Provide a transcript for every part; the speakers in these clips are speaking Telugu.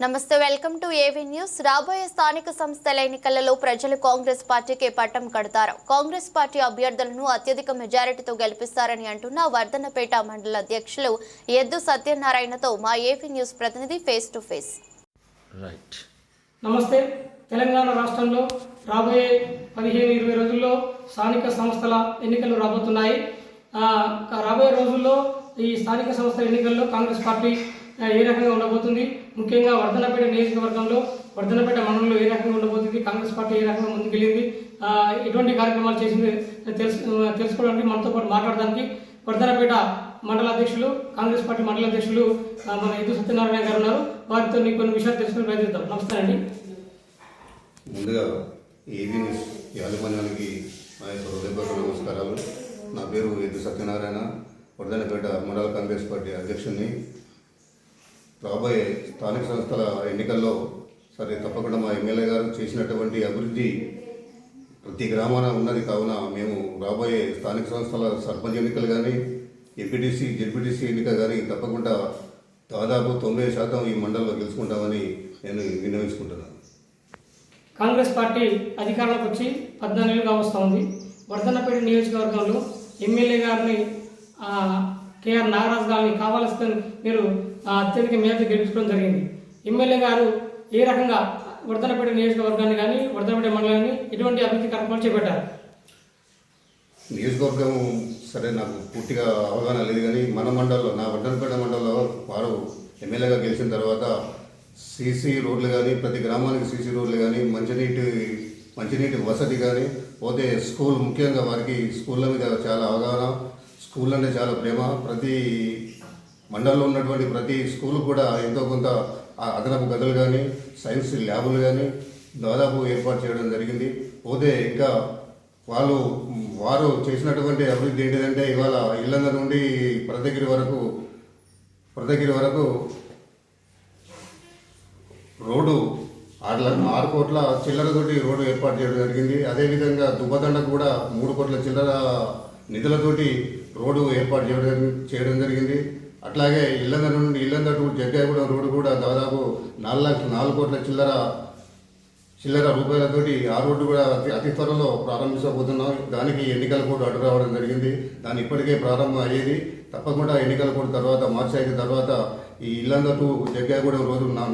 నమస్తే వెల్కమ్ టు ఏవీ న్యూస్. రాబోయే స్థానిక సంస్థల ఎన్నికలలో ప్రజలు కాంగ్రెస్ పార్టీకి పట్టం కడతారు. కాంగ్రెస్ పార్టీ అభ్యర్థులను అత్యధిక మెజారిటీతో గెలిపిస్తారని అంటున్న వర్ధన్నపేట మండల అధ్యక్షులు ఎద్దు సత్యనారాయణతో మా ఏవీ న్యూస్ ప్రతినిధి ఫేస్ టు ఫేస్. రైట్ నమస్తే. తెలంగాణ రాష్ట్రంలో రాబోయే పదిహేను ఇరవై రోజుల్లో స్థానిక సంస్థల ఎన్నికలు రాబోతున్నాయి. ఆ, రాబోయే రోజుల్లో ఈ స్థానిక సంస్థల ఎన్నికల్లో కాంగ్రెస్ పార్టీ ఏ రకంగా ఉండబోతుంది? ముఖ్యంగా వర్ధనపేట నియోజకవర్గంలో వర్ధనపేట మండలంలో ఏ రకంగా ఉండబోతుంది కాంగ్రెస్ పార్టీ ఏ రకంగా ముందుకెళ్ళింది ఎటువంటి కార్యక్రమాలు చేసింది తెలుసు తెలుసుకోవడానికి మనతో పాటు మాట్లాడడానికి వర్ధనపేట మండల అధ్యక్షులు కాంగ్రెస్ పార్టీ మండల అధ్యక్షులు మన ఎదు సత్యనారాయణ గారు ఉన్నారు. వారితో నీ కొన్ని విషయాలు తెలుసుకుని ప్రయత్నిద్దాం. నమస్తే అండి. ముందుగా ఏబీ న్యూస్ యాజమాన్యానికి నా యొక్క హృదయపూర్వక నమస్కారాలు. నా పేరు ఎద్దు సత్యనారాయణ. వర్ధనపేట మండల కాంగ్రెస్ పార్టీ అధ్యక్షుడిని. రాబోయే స్థానిక సంస్థల ఎన్నికల్లో సరే తప్పకుండా మా ఎమ్మెల్యే గారు చేసినటువంటి అభివృద్ధి ప్రతి గ్రామాన ఉన్నది కావున మేము రాబోయే స్థానిక సంస్థల సర్పంచ్ ఎన్నికలు కానీ ఎంపీటీసీ జెడ్పీటీసీ ఎన్నిక కానీ తప్పకుండా దాదాపు తొంభై శాతం ఈ మండలంలో గెలుచుకుంటామని నేను విన్నవించుకుంటున్నాను. కాంగ్రెస్ పార్టీ అధికారంలోకి వచ్చి పద్నాలుగుగా వస్తూ ఉంది. వర్ధన్నపేట నియోజకవర్గంలో ఎమ్మెల్యే గారిని కేఆర్ నాగరాజు గారిని కావాల్సిన మీరు అత్యధిక మేత గెలుచుకోవడం జరిగింది. ఎమ్మెల్యే గారు ఏ రకంగా వర్ధనపేట నియోజకవర్గాన్ని కానీ వర్ధనపేట మండలాన్ని ఎటువంటి అభివృద్ధి కార్యక్రమాలు చేపట్టారు? నియోజకవర్గం సరే నాకు పూర్తిగా అవగాహన లేదు కానీ మన మండలంలో నా వడ్డనపేట మండలంలో వారు ఎమ్మెల్యేగా గెలిచిన తర్వాత సీసీ రోడ్లు కానీ ప్రతి గ్రామానికి సీసీ రోడ్లు కానీ మంచినీటి మంచినీటి వసతి కానీ పోతే స్కూల్ ముఖ్యంగా వారికి స్కూళ్ళ మీద చాలా అవగాహన స్కూల్ అంటే చాలా ప్రేమ. ప్రతి మండలంలో ఉన్నటువంటి ప్రతి స్కూల్ కూడా ఎంతో కొంత అదనపు గదులు కానీ సైన్స్ ల్యాబులు కానీ దాదాపు ఏర్పాటు చేయడం జరిగింది. పోతే ఇంకా వాళ్ళు వారు చేసినటువంటి అభివృద్ధి ఏంటిదంటే ఇవాళ ఇల్లంద నుండి ప్రదగిరి వరకు ప్రదగిరి వరకు రోడ్డు ఆరు ఆరు కోట్ల చిల్లరతోటి రోడ్డు ఏర్పాటు చేయడం జరిగింది. అదేవిధంగా దుబ్బదండకు కూడా మూడు కోట్ల చిల్లర నిధులతోటి రోడ్డు ఏర్పాటు చేయడం చేయడం జరిగింది. అట్లాగే ఇల్లంద నుండి ఇల్లంద టు జగ్గాయగూడెం రోడ్డు కూడా దాదాపు నాలుగు లక్ష నాలుగు కోట్ల చిల్లర చిల్లర రూపాయలతోటి ఆ రోడ్డు కూడా అతి అతి త్వరలో ప్రారంభించబోతున్నాం. దానికి ఎన్నికల కోడ్ అడ్డు రావడం జరిగింది. దాని ఇప్పటికే ప్రారంభం అయ్యేది. తప్పకుండా ఎన్నికల కోడ్ తర్వాత మార్చి అయిన తర్వాత ఈ ఇల్లంద టు జగ్గాగూడెం రోజు నా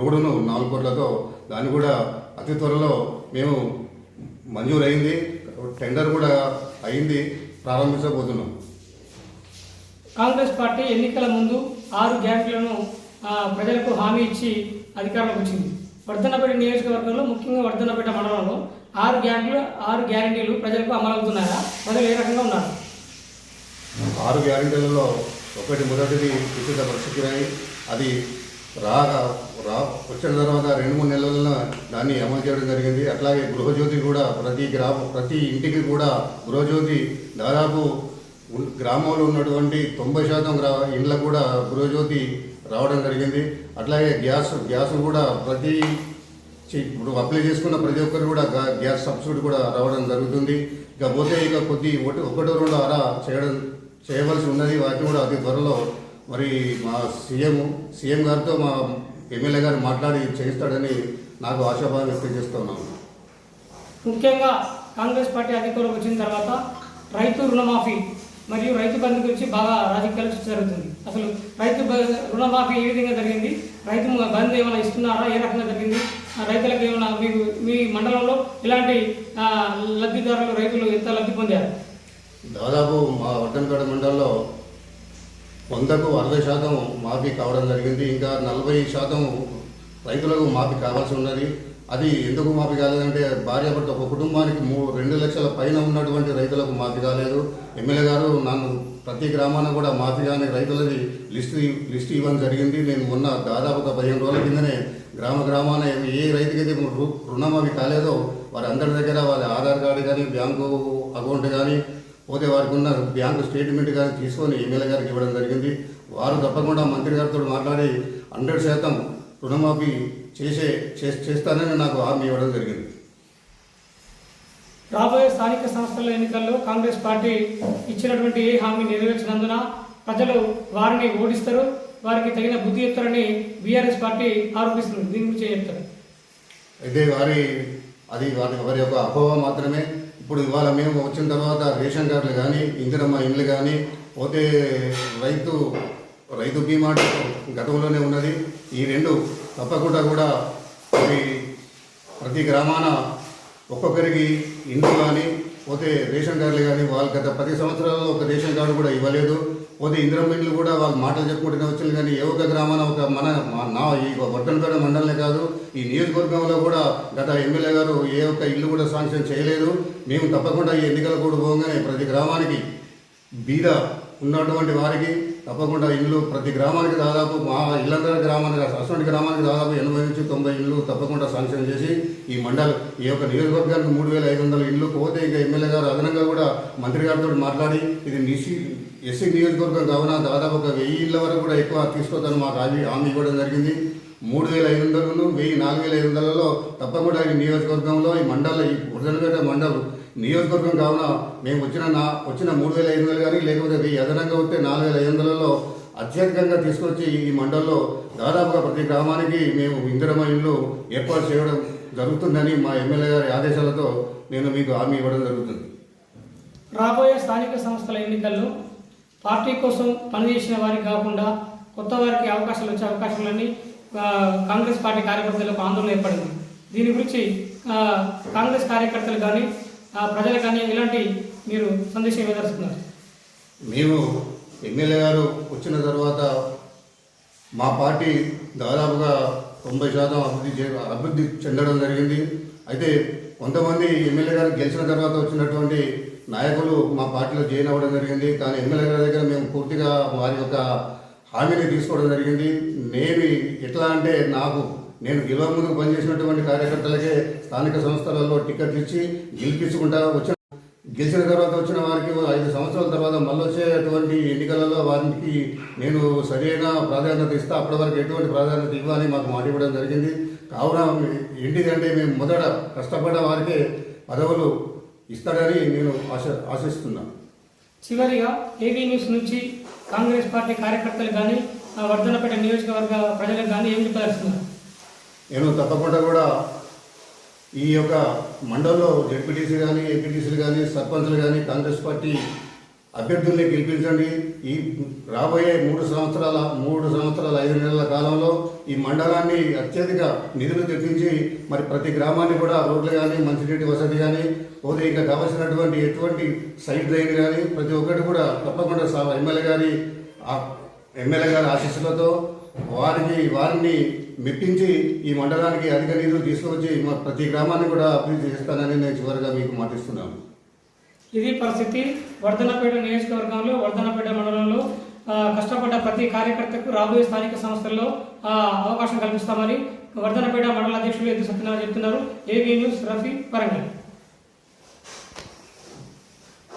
రోడ్డును నాలుగు కోట్లతో దాన్ని కూడా అతి త్వరలో మేము మంజూరైంది టెండర్ కూడా అయింది. ప్రారంభించబోతున్నాం. కాంగ్రెస్ పార్టీ ఎన్నికల ముందు ఆరు గ్యారెంటీలను ప్రజలకు హామీ ఇచ్చి అధికారంలోకి వచ్చింది. వర్ధనపేట నియోజకవర్గంలో ముఖ్యంగా వర్ధనపేట మండలంలో ఆరు గ్యారెంటీలు ఆరు గ్యారెంటీలు ప్రజలకు అమలవుతున్నాయా? ప్రజలు ఏ రకంగా ఉన్నారు? ఆరు గ్యారెంటీలలో ఒకటి మొదటిది ఉచిత పరిస్థితి అది రాగా రా వచ్చిన తర్వాత రెండు మూడు నెలల్లో దాన్ని అమలు చేయడం జరిగింది. అట్లాగే గృహజ్యోతి కూడా ప్రతి గ్రామ ప్రతి ఇంటికి కూడా గృహజ్యోతి దాదాపు గ్రామంలో ఉన్నటువంటి తొంభై శాతం గ్రా ఇండ్లకు కూడా గృహజ్యోతి రావడం జరిగింది. అట్లాగే గ్యాస్ గ్యాస్ కూడా ప్రతి ఇప్పుడు అప్లై చేసుకున్న ప్రతి ఒక్కరు కూడా గ్యాస్ సబ్సిడీ కూడా రావడం జరుగుతుంది. ఇకపోతే ఇక కొద్ది ఒకటి ఒకటో రెండో అరా చేయడం చేయవలసి ఉన్నది. వాటిని కూడా అతి త్వరలో మరి మా సీఎం సీఎం గారితో మా ఎమ్మెల్యే గారు మాట్లాడి చేయిస్తాడని నాకు ఆశాభావం వ్యక్తం చేస్తున్నాను ముఖ్యంగా కాంగ్రెస్ పార్టీ అధికారంలోకి వచ్చిన తర్వాత రైతు రుణమాఫీ మరియు రైతు బంధు గురించి బాగా రాజకీయాలు చర్చ జరుగుతుంది. అసలు రైతు రుణమాఫీ ఏ విధంగా జరిగింది? రైతు బంధు ఏమైనా ఇస్తున్నారా? ఏ రకంగా జరిగింది? రైతులకు ఏమైనా మీకు మీ మండలంలో ఇలాంటి లబ్ధిదారులు రైతులు ఎంత లబ్ధి పొందారు? దాదాపు మా వర్ధనపేట మండలంలో వందకు అరవై శాతం మాఫీ కావడం జరిగింది. ఇంకా నలభై శాతం రైతులకు మాఫీ కావాల్సి ఉన్నది. అది ఎందుకు మాఫీ కాలేదంటే భార్యాభర్త ఒక కుటుంబానికి మూ రెండు లక్షల పైన ఉన్నటువంటి రైతులకు మాఫీ కాలేదు. ఎమ్మెల్యే గారు నన్ను ప్రతి గ్రామాన కూడా మాఫీ కాని రైతులది లిస్టు లిస్టు ఇవ్వడం జరిగింది. నేను మొన్న దాదాపు ఒక పదిహేను రోజుల కిందనే గ్రామ గ్రామాన ఏ రైతుకైతే రు- రుణమాఫీ కాలేదో వారందరి దగ్గర వారి ఆధార్ కార్డు కానీ బ్యాంకు అకౌంట్ కానీ పోతే వారికి ఉన్న బ్యాంకు స్టేట్మెంట్ కానీ తీసుకొని ఎమ్మెల్యే గారికి ఇవ్వడం జరిగింది. వారు తప్పకుండా మంత్రి గారితో మాట్లాడి హండ్రెడ్ శాతం రుణమాఫీ చేసే చే- చేస్తానని నాకు హామీ ఇవ్వడం జరిగింది. రాబోయే స్థానిక సంస్థల ఎన్నికల్లో కాంగ్రెస్ పార్టీ ఇచ్చినటువంటి ఏ హామీ నెరవేర్చినందున ప్రజలు వారిని ఓడిస్తారు వారికి తగిన బుద్ధి చెప్తారని బీఆర్ఎస్ పార్టీ ఆరోపిస్తుంది. దీని గురించి చెప్తారు? అయితే వారి అది వారి వారి యొక్క అపోహ మాత్రమే. ఇప్పుడు ఇవాళ మేము వచ్చిన తర్వాత రేషన్ కార్డులు కానీ ఇందిరమ్మ ఇండ్లు కానీ పోతే రైతు రైతు బీమా గతంలోనే ఉన్నది. ఈ రెండు తప్పకుండా కూడా అవి ప్రతి గ్రామాన ఒక్కొక్కరికి ఇండ్లు కానీ పోతే రేషన్ కార్డులు కానీ వాళ్ళు గత పది సంవత్సరాల్లో ఒక రేషన్ కార్డు కూడా ఇవ్వలేదు. పోతే ఇందిరమ్మ కూడా వాళ్ళు మాటలు చెప్పుకుంటూనే వచ్చింది. కానీ ఏ ఒక్క గ్రామాన ఒక మన నా ఈ వర్ధనపేట మండలమే కాదు ఈ నియోజకవర్గంలో కూడా గత ఎమ్మెల్యే గారు ఏ ఒక్క ఇల్లు కూడా శాంక్షన్ చేయలేదు. మేము తప్పకుండా ఈ ఎన్నికల కూడా పోగానే ప్రతి గ్రామానికి బీద ఉన్నటువంటి వారికి తప్పకుండా ఇల్లు ప్రతి గ్రామానికి దాదాపు మా ఇల్లందర గ్రామానికి అటువంటి గ్రామానికి దాదాపు ఎనభై నుంచి తొంభై ఇల్లు తప్పకుండా శాంక్షన్ చేసి ఈ మండల్ ఈ యొక్క నియోజకవర్గానికి మూడు వేల ఐదు వందల ఇల్లు పోతే ఇంకా ఎమ్మెల్యే గారు అదనంగా కూడా మంత్రి గారితో మాట్లాడి ఇది నిసి ఎస్సీ నియోజకవర్గం కావున దాదాపు ఒక వెయ్యి ఇళ్ళ వరకు కూడా ఎక్కువ తీసుకోవద్దని మాకు హామీ హామీ ఇవ్వడం జరిగింది. మూడు వేల ఐదు వందలను వెయ్యి నాలుగు వేల ఐదు వందలలో తప్పకుండా ఈ నియోజకవర్గంలో ఈ మండల ఈ ఉదనపేట మండలం నియోజకవర్గం కావున మేము వచ్చిన నా వచ్చిన మూడు వేల ఐదు వందలు కానీ లేకపోతే అదనంగా వస్తే నాలుగు వేల ఐదు వందలలో అత్యధికంగా తీసుకొచ్చి ఈ మండలంలో దాదాపుగా ప్రతి గ్రామానికి మేము ఇందిరమ్మ ఇల్లు ఏర్పాటు చేయడం జరుగుతుందని మా ఎమ్మెల్యే గారి ఆదేశాలతో నేను మీకు హామీ ఇవ్వడం జరుగుతుంది. రాబోయే స్థానిక సంస్థల ఎన్నికల్లో పార్టీ కోసం పనిచేసిన వారికి కాకుండా కొత్త వారికి అవకాశాలు వచ్చే అవకాశాలన్నీ కాంగ్రెస్ పార్టీ కార్యకర్తలకు ఆందోళన ఏర్పడింది. దీని గురించి కాంగ్రెస్ కార్యకర్తలు కానీ ఆ, ప్రజలు ఇలాంటి మీరు సందేశం ఇవ్వదలుచుకున్నారు మేము ఎమ్మెల్యే గారు వచ్చిన తర్వాత మా పార్టీ దాదాపుగా తొంభై శాతం అభివృద్ధి చే అభివృద్ధి చెందడం జరిగింది. అయితే కొంతమంది ఎమ్మెల్యే గారు గెలిచిన తర్వాత వచ్చినటువంటి నాయకులు మా పార్టీలో జాయిన్ అవ్వడం జరిగింది. కానీ ఎమ్మెల్యే గారి దగ్గర మేము పూర్తిగా వారి యొక్క హామీని తీసుకోవడం జరిగింది. నేను ఎట్లా అంటే నాకు నేను గెలవ పనిచేసినటువంటి కార్యకర్తలకే స్థానిక సంస్థలలో టికెట్ ఇచ్చి గెలిపించుకుంటా వచ్చిన. గెలిచిన తర్వాత వచ్చిన వారికి ఐదు సంవత్సరాల తర్వాత మళ్ళీ వచ్చేటువంటి ఎన్నికలలో వారికి నేను సరైన ప్రాధాన్యత ఇస్తా అప్పటి వరకు ఎటువంటి ప్రాధాన్యత ఇవ్వాలి మాకు మాట ఇవ్వడం జరిగింది. కావున ఏంటిదంటే మేము మొదట కష్టపడ్డ వారికే పదవులు ఇస్తాడని నేను ఆశ ఆశిస్తున్నాను చివరిగా ఏవీ న్యూస్ నుంచి కాంగ్రెస్ పార్టీ కార్యకర్తలు కానీ ఆ, వర్ధనపేట నియోజకవర్గ ప్రజలకు కానీ ఏం చెప్పదలుచుకున్నారు? నేను తప్పకుండా కూడా ఈ యొక్క మండలంలో జడ్పీటీసీ కానీ ఎంపీటీసీలు కానీ సర్పంచ్లు కానీ కాంగ్రెస్ పార్టీ అభ్యర్థుల్ని గెలిపించండి. ఈ రాబోయే మూడు సంవత్సరాల మూడు సంవత్సరాల ఐదు నెలల కాలంలో ఈ మండలాన్ని అత్యధిక నిధులు తెప్పించి మరి ప్రతి గ్రామాన్ని కూడా రోడ్లు కానీ మంచినీటి వసతి కానీ పోతే ఇంకా కావలసినటువంటి ఎటువంటి సైడ్ డ్రైన్ కానీ ప్రతి ఒక్కటి కూడా తప్పకుండా సా- ఎమ్మెల్యే గారి ఎమ్మెల్యే గారి ఆశీస్సులతో వారికి వారిని మెప్పించి ఈ మండలానికి అధిక నిధులు తీసుకొచ్చి మా ప్రతి గ్రామాన్ని కూడా అభివృద్ధి చేస్తానని నేను చివరిగా మీకు మాటిస్తున్నాను. ఇది పరిస్థితి. వర్ధనపేట నియోజకవర్గంలో వర్ధనపేట మండలంలో కష్టపడ్డ ప్రతి కార్యకర్తకు రాబోయే స్థానిక సంస్థల్లో అవకాశం కల్పిస్తామని వర్ధనపేట మండల అధ్యక్షులు ఎద్దు సత్యనారాయణ చెప్తున్నారు. AB news Rafi Warangal.